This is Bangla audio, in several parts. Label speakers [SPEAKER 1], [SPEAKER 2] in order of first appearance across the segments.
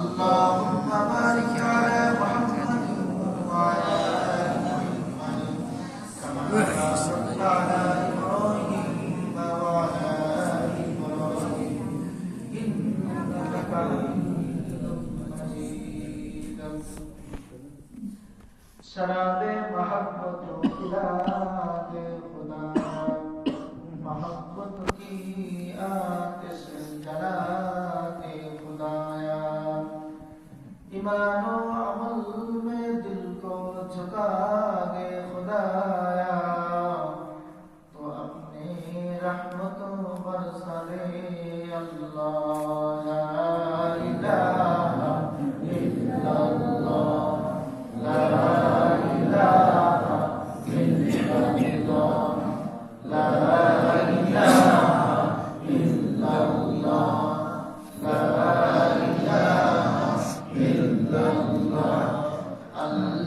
[SPEAKER 1] Allahu barik ala Muhammad wa alihi, wa sallallahu alaihi wa alihi inna lakal madihim sharade mahbub tohidade. ईमान और अमल में दिल को झुका दे खुदाया तो अपने रहमतों बरसा दे अल्लाह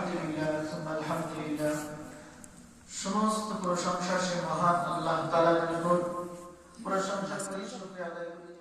[SPEAKER 1] আলহামদুলিল্লাহ আলহামদুলিল্লাহ। সমস্ত প্রশংসা সে মহান আল্লাহ তালা প্রশংসা করি শুক্রিয়া আদায় করি।